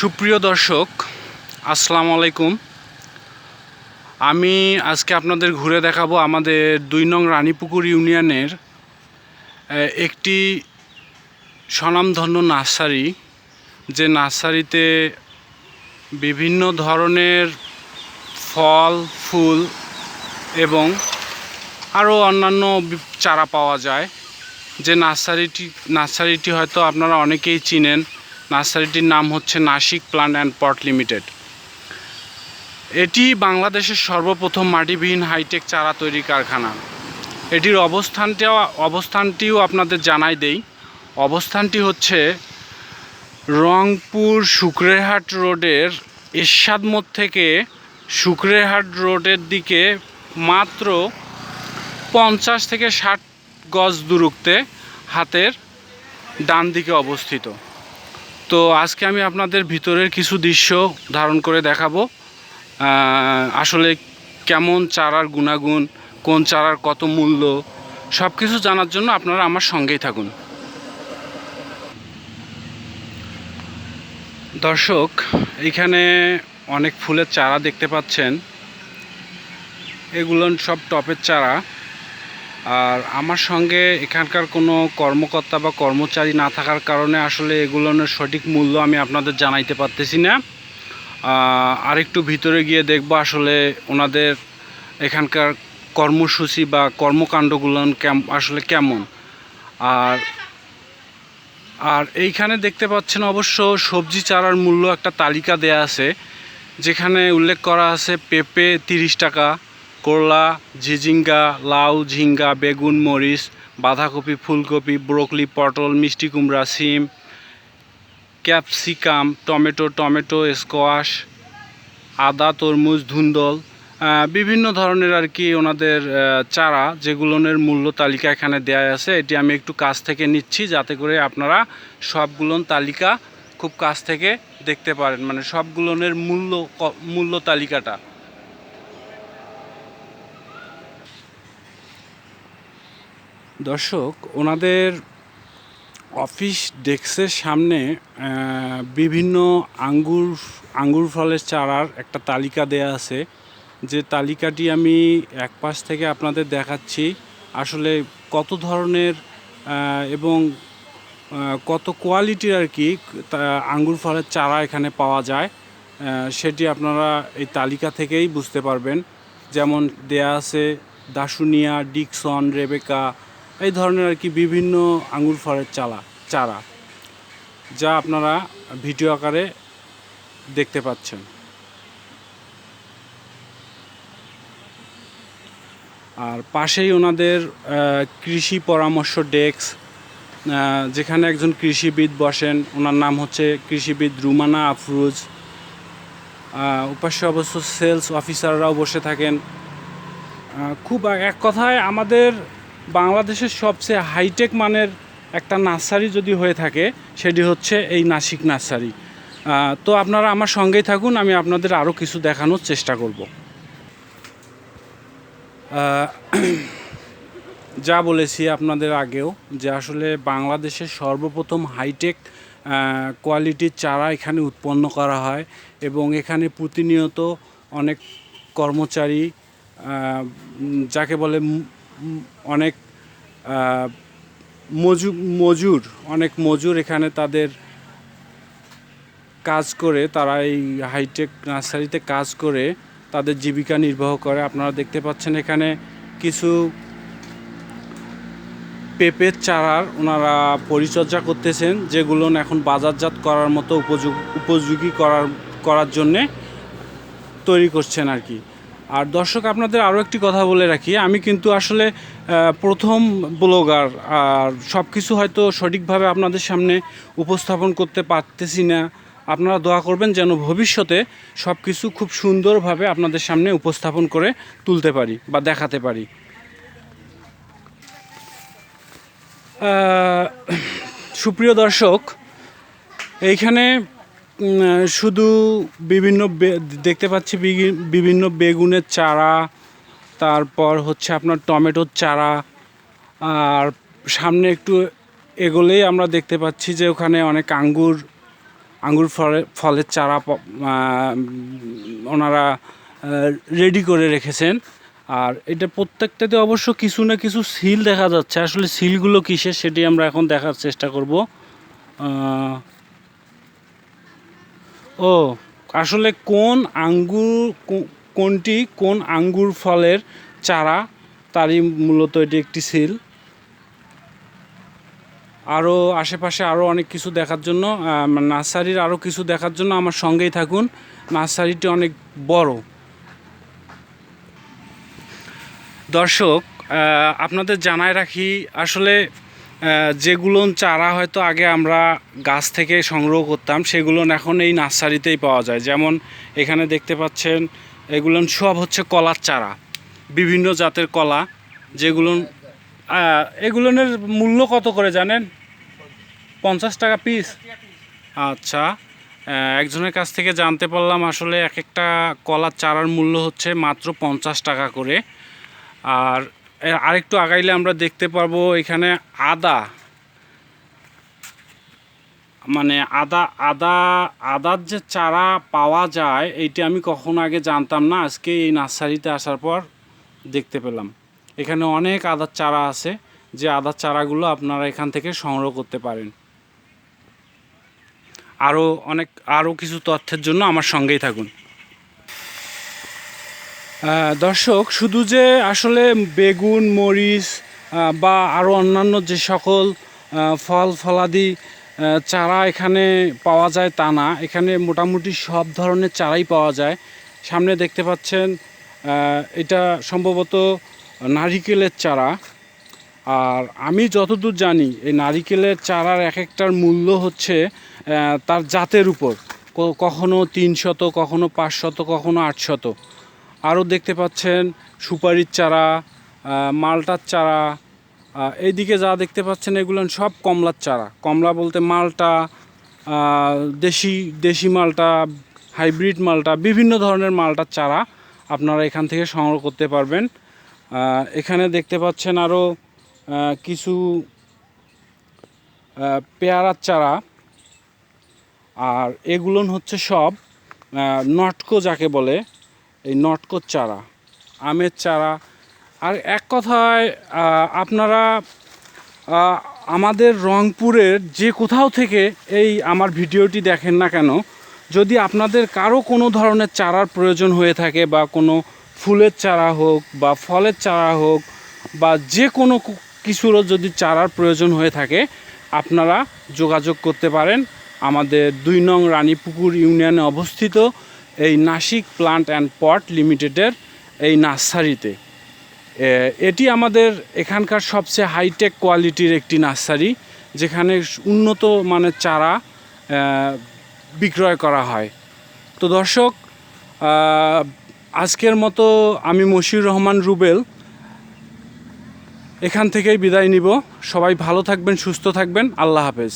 সুপ্রিয় দর্শক, আসসালামু আলাইকুম। আমি আজকে আপনাদের ঘুরে দেখাবো আমাদের দুই নং রানীপুকুর ইউনিয়নের একটি স্বনামধন্য নার্সারি, যে নার্সারিতে বিভিন্ন ধরনের ফল, ফুল এবং আরও অন্যান্য চারা পাওয়া যায়। যে নার্সারিটি নার্সারিটি হয়তো আপনারা অনেকেই চিনেন। নার্সারিটির নাম হচ্ছে Nashik plant and pot limited. এটি বাংলাদেশের সর্বপ্রথম মাটিবিহীন হাইটেক চারা তৈরি কারখানা। এটির অবস্থানটাও, অবস্থানটিও আপনাদের জানাই দেই। অবস্থানটি হচ্ছে রংপুর শুক্রেরহাট রোডের এরশাদ মোড় থেকে শুক্রেরহাট রোডের দিকে মাত্র পঞ্চাশ থেকে ষাট গজ দূরত্বে হাতের ডান দিকে অবস্থিত। তো আজকে আমি আপনাদের ভিতরের কিছু দৃশ্য ধারণ করে দেখাবো। আসলে কেমন চারার গুণাগুণ, কোন চারার কত মূল্য সব কিছু জানার জন্য আপনারা আমার সঙ্গেই থাকুন। দর্শক এইখানে অনেক ফুলের চারা দেখতে পাচ্ছেন। এগুলো সব টপের চারা। আর আমার সঙ্গে এখানকার কোনো কর্মকর্তা বা কর্মচারী না থাকার কারণে আসলে এগুলোর সঠিক মূল্য আমি আপনাদের জানাইতে পারতেছি না। আহ, আরেকটু ভিতরে গিয়ে দেখব আসলে ওনাদের এখানকার কর্মসূচি বা কর্মকাণ্ডগুলো আসলে কেমন। আর আর এইখানে দেখতে পাচ্ছেন অবশ্য সবজি চারার মূল্য একটা তালিকা দেয়া আছে যেখানে উল্লেখ করা আছে পেঁপে তিরিশ টাকা করলা, ঝিঝিঙ্গা, লাউ, ঝিঙ্গা, বেগুন, মরিচ, বাঁধাকপি, ফুলকপি, ব্রোকলি, পটল, মিষ্টি কুমড়া, সিম, ক্যাপসিকাম, টমেটো টমেটো, স্কোয়াশ, আদা, তরমুজ, ধুন্দল বিভিন্ন ধরনের আর কি ওনাদের চারা যেগুলোনের মূল্য তালিকা এখানে দেয়া আছে। এটি আমি একটু কাছ থেকে নিচ্ছি যাতে করে আপনারা সবগুলোন তালিকা খুব কাছ থেকে দেখতে পারেন। মানে সবগুলোনের মূল্য মূল্য তালিকাটা। দর্শক, ওনাদের অফিস ডেস্কের সামনে বিভিন্ন আঙ্গুর আঙ্গুর ফলের চারার একটা তালিকা দেয়া আছে। যে তালিকাটি আমি এক পাশ থেকে আপনাদের দেখাচ্ছি। আসলে কত ধরনের এবং কত কোয়ালিটির আর কি আঙ্গুর ফলের চারা এখানে পাওয়া যায়। সেটি আপনারা এই তালিকা থেকেই বুঝতে পারবেন। যেমন দেয়া আছে দাসুনিয়া ডিকসন, রেবেকা এই ধরনের আর কি বিভিন্ন আঙুর ফলের চালা, চারা, যা আপনারা ভিডিও আকারে দেখতে পাচ্ছেন। আর পাশেই ওনাদের কৃষি পরামর্শ ডেস্ক যেখানে একজন কৃষিবিদ বসেন। ওনার নাম হচ্ছে কৃষিবিদ রুমানা আফরুজ। উপাস্য অবশ্য সেলস অফিসাররাও বসে থাকেন। খুব এক কথায় আমাদের বাংলাদেশের সবচেয়ে হাইটেক মানের একটা নার্সারি যদি হয়ে থাকে, সেটি হচ্ছে এই নাসিক নার্সারি। তো আপনারা আমার সঙ্গেই থাকুন, আমি আপনাদের আরও কিছু দেখানোর চেষ্টা করব। যা বলেছি আপনাদের আগেও, যে আসলে বাংলাদেশের সর্বপ্রথম হাইটেক কোয়ালিটির চারা এখানে উৎপন্ন করা হয় এবং এখানে প্রতিনিয়ত অনেক কর্মচারী যাকে বলে অনেক মজু, মজুর, অনেক মজুর এখানে তাদের কাজ করে, তারা এই হাইটেক নার্সারিতে কাজ করে, তাদের জীবিকা নির্বাহ করে। আপনারা দেখতে পাচ্ছেন এখানে কিছু পেঁপের চারার ওনারা পরিচর্যা করতেছেন, যেগুলো এখন বাজারজাত করার মতো উপযোগ উপযোগী করার করার জন্যে তৈরি করছেন আর কি। আর দর্শক, আপনাদের আরও একটি কথা বলে রাখি। আমি কিন্তু আসলে প্রথম ব্লগার, আর সব কিছু হয়তো সঠিকভাবে আপনাদের সামনে উপস্থাপন করতে পারতেছি না। আপনারা দোয়া করবেন যেন ভবিষ্যতে সব কিছু খুব সুন্দরভাবে আপনাদের সামনে উপস্থাপন করে তুলতে পারি বা দেখাতে পারি। সুপ্রিয় দর্শক, এইখানে শুধু বিভিন্ন দেখতে পাচ্ছি বিভিন্ন বেগুনের চারা, তারপর হচ্ছে আপনার টমেটোর চারা, আর সামনে একটু এগোলেই আমরা দেখতে পাচ্ছি যে ওখানে অনেক আঙ্গুর আঙ্গুর ফলে, ফলের চারা ওনারা রেডি করে রেখেছেন। আর এটা প্রত্যেকটাতে অবশ্য কিছু না কিছু সিল দেখা যাচ্ছে। আসলে সিলগুলো কিসের সেটি আমরা এখন দেখার চেষ্টা করব। ও, আসলে কোন আঙ্গুর কোনটি কোন আঙ্গুর ফলের চারা? তারই মূলত এটি একটি সিল। আরও আশেপাশে আরও অনেক কিছু দেখার জন্য নার্সারির আরও কিছু দেখার জন্য আমার সঙ্গেই থাকুন। নার্সারিটি অনেক বড়। দর্শক আপনাদের জানায় রাখি, আসলে যেগুলো চারা হয়তো আগে আমরা গাছ থেকে সংগ্রহ করতাম, সেগুলো এখন এই নার্সারিতেই পাওয়া যায়। যেমন এখানে দেখতে পাচ্ছেন, এগুলো সব হচ্ছে কলার চারা। বিভিন্ন জাতের কলা, যেগুলো এগুলোর মূল্য কত করে জানেন? পঞ্চাশ টাকা পিস আচ্ছা একজনের কাছ থেকে জানতে পারলাম আসলে এক একটা কলার চারার মূল্য হচ্ছে মাত্র পঞ্চাশ টাকা করে। আর আরেকটু আগাইলে আমরা দেখতে পারব এখানে আদা। মানে আদা আদা, আদার যে চারা পাওয়া যায়, এইটা আমি কখনো আগে জানতাম না। আজকে এই নার্সারিতে আসার পর দেখতে পেলাম। এখানে অনেক আদার চারা আছে, যে আদার চারাগুলো আপনারা এখান থেকে সংগ্রহ করতে পারেন। আরও অনেক, আরও কিছু তথ্যের জন্য আমার সঙ্গেই থাকুন। দর্শক, শুধু যে আসলে বেগুন, মরিচ বা আরও অন্যান্য যে সকল ফল, ফলাদি চারা এখানে পাওয়া যায় তা না। এখানে মোটামুটি সব ধরনের চারাই পাওয়া যায়। সামনে দেখতে পাচ্ছেন এটা সম্ভবত নারিকেলের চারা। আর আমি যতদূর জানি, এই নারিকেলের চারার এক একটার মূল্য হচ্ছে তার জাতের উপর। কখনো তিনশত কখনো পাঁচশত কখনো আটশত আরও দেখতে পাচ্ছেন সুপারির চারা মালটার চারা এইদিকে যা দেখতে পাচ্ছেন এগুলো সব কমলার চারা। কমলা বলতে মালটা দেশি দেশি মালটা, হাইব্রিড মালটা, বিভিন্ন ধরনের মালটার চারা আপনারা এখান থেকে সংগ্রহ করতে পারবেন। এখানে দেখতে পাচ্ছেন আরও কিছু পেয়ারার চারা। আর এগুলো হচ্ছে সব নটকো যাকে বলে এই নটকোর চারা, আমের চারা। আর এক কথায় আপনারা আমাদের রংপুরের যে কোথাও থেকে এই আমার ভিডিওটি দেখেন না কেন, যদি আপনাদের কারও কোনো ধরনের চারার প্রয়োজন হয়ে থাকে বা কোনো ফুলের চারা হোক বা ফলের চারা হোক বা যে কোনো কিছুরও যদি চারার প্রয়োজন হয়ে থাকে, আপনারা যোগাযোগ করতে পারেন। আমাদের দুই নং রানীপুকুর ইউনিয়নে অবস্থিত। এই নাসিক প্লান্ট অ্যান্ড পট লিমিটেডের এই নার্সারিতে। এটি আমাদের এখানকার সবচেয়ে হাইটেক কোয়ালিটির একটি নার্সারি, যেখানে উন্নত মানের চারা বিক্রয় করা হয়। তো দর্শক আজকের মতো আমি মশিউর রহমান রুবেল, এখান থেকেই বিদায় নিব। সবাই ভালো থাকবেন, সুস্থ থাকবেন। আল্লাহ হাফেজ।